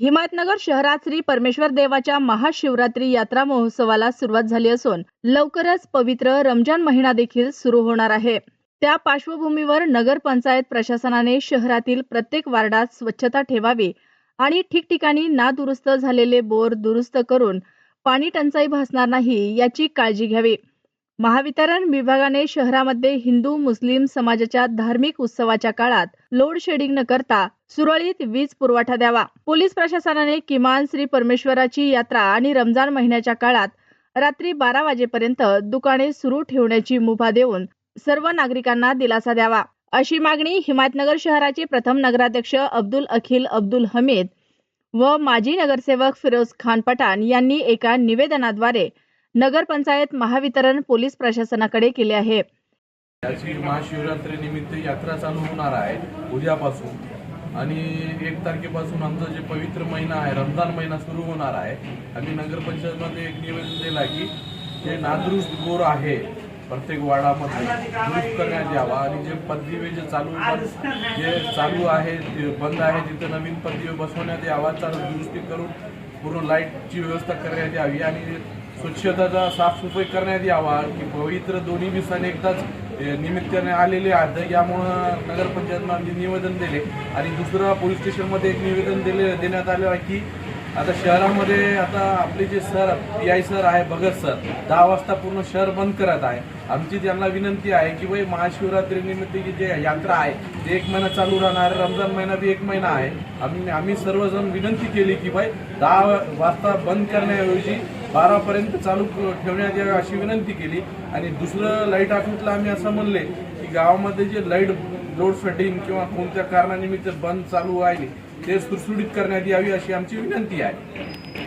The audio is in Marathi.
हिमायतनगर शहरात श्री परमेश्वर देवाच्या महाशिवरात्री यात्रा महोत्सवाला सुरुवात झाली असून लवकरच पवित्र रमजान महिना देखील सुरू होणार आहे. त्या पार्श्वभूमीवर नगरपंचायत प्रशासनाने शहरातील प्रत्येक वार्डात स्वच्छता ठेवावी आणि ठिकठिकाणी नादुरुस्त झालेले बोर दुरुस्त करून पाणी टंचाई भासणार नाही याची काळजी घ्यावी. महावितरण विभागाने शहरामध्ये हिंदू मुस्लिम समाजाच्या धार्मिक उत्सवाच्या काळात लोड शेडिंग न करता सुरळीत वीज पुरवठा द्यावा. पोलीस प्रशासनाने किमान श्री परमेश्वराची यात्रा आणि रमजान महिन्याच्या काळात रात्री बारा वाजेपर्यंत दुकाने सुरू ठेवण्याची मुभा देऊन सर्व नागरिकांना दिलासा द्यावा. अशी मागणी हिमायतनगर शहराचे प्रथम नगराध्यक्ष अब्दुल अखिल अब्दुल हमीद व माजी नगरसेवक फिरोज खान पठाण यांनी एका निवेदनाद्वारे नगरपंचायत महावितरण पोलीस प्रशासनाकडे केले आहे. याची महाशिवरात्री निमित्त यात्रा चालू होणार आहे उद्यापासून. आणि एक तारखेपासून आमचा जे पवित्र महिना आहे रमजान महिना सुरू होणार आहे. आम्ही नगरपंचायतमध्ये एक निवेदन दिला की जे नादुरुस्त गोर आहे प्रत्येक वार्डामध्ये दुरुस्त करण्यात यावा. आणि जे पदवी जे चालू जे चालू आहे ते बंद आहे तिथं नवीन पदवी बसवण्यात यावा. चालू दुरुस्ती करून पूर्ण लाईटची व्यवस्था करण्यात यावी. आणि स्वच्छताचा साफसफाई करण्यात यावा की पवित्र दोन्ही दिवसाने एकदाच निमित्ताने आलेले आहेत. यामुळं नगरपंचायतनं आम्ही निवेदन दिले. आणि दुसरं पोलीस स्टेशनमध्ये एक निवेदन दिले देण्यात आलं आहे की आता शहरामध्ये आता आपले जे सर पी आय सर आहे भगत सर दहा वाजता पूर्ण शहर बंद करत आहे. आमची त्यांना विनंती आहे की भाई महाशिवरात्रीनिमित्त जी जे यात्रा आहे ते एक महिना चालू राहणार रमजान महिना बी एक महिना आहे. आम्ही आम्ही सर्वजण विनंती केली की भाई दहा वाजता बंद करण्याऐवजी बारापर्यंत चालू ठेवण्यात यावे अशी विनंती केली. आणि दुसरं लाइट ऑफिसला आम्ही असं म्हणले की गावामध्ये जे लाइट लोड शेडिंग किंवा कोणत्या कारणानिमित्त बंद चालू आहे ते सुटसुटीत करण्यात यावी अशी आमची विनंती आहे.